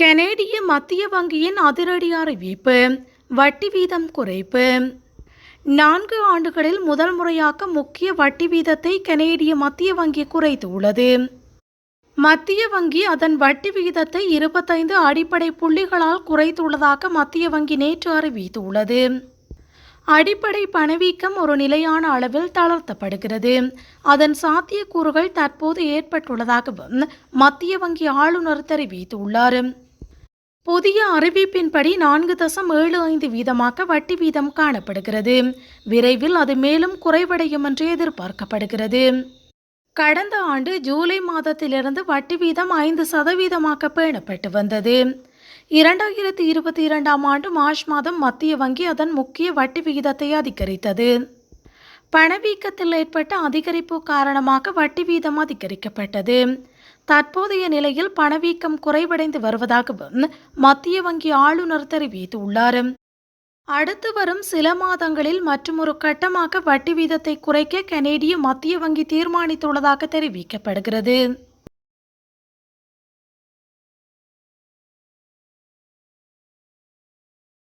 கனேடிய மத்திய வங்கியின் அதிரடி அறிவிப்பு வட்டி வீதம் குறைப்பு. நான்கு ஆண்டுகளில் முதல் முறையாக முக்கிய வட்டி வீதத்தை கனேடிய மத்திய வங்கி குறைத்துள்ளது. மத்திய வங்கி அதன் வட்டி விகிதத்தை இருபத்தைந்து அடிப்படை புள்ளிகளால் குறைத்துள்ளதாக மத்திய வங்கி நேற்று அறிவித்துள்ளது. அடிப்படை பணவீக்கம் ஒரு நிலையான அளவில் தளர்த்தப்படுகிறது. அதன் சாத்தியக்கூறுகள் தற்போது ஏற்பட்டுள்ளதாகவும் மத்திய வங்கி ஆளுநர் தெரிவித்துள்ளார். புதிய அறிவிப்பின்படி நான்கு தசம் ஏழு ஐந்து வீதமாக வட்டி வீதம் காணப்படுகிறது. விரைவில் அது மேலும் குறைவடையும் என்று எதிர்பார்க்கப்படுகிறது. கடந்த ஆண்டு ஜூலை மாதத்திலிருந்து வட்டி வீதம் ஐந்து சதவீதமாக பேணப்பட்டு வந்தது. இரண்டாயிரத்தி இருபத்தி இரண்டாம் ஆண்டு மார்ச் மாதம் மத்திய வங்கி அதன் முக்கிய வட்டி விகிதத்தை அதிகரித்தது. பணவீக்கத்தில் ஏற்பட்ட அதிகரிப்பு காரணமாக வட்டி வீதம் அதிகரிக்கப்பட்டது. தற்போதைய நிலையில் பணவீக்கம் குறைவடைந்து வருவதாகவும் மத்திய வங்கி ஆளுநர் தெரிவித்துள்ளார். அடுத்து வரும் சில மாதங்களில் மற்றுமொரு கட்டமாக வட்டி வீதத்தை குறைக்க கனேடிய மத்திய வங்கி தீர்மானித்துள்ளதாக தெரிவிக்கப்படுகிறது.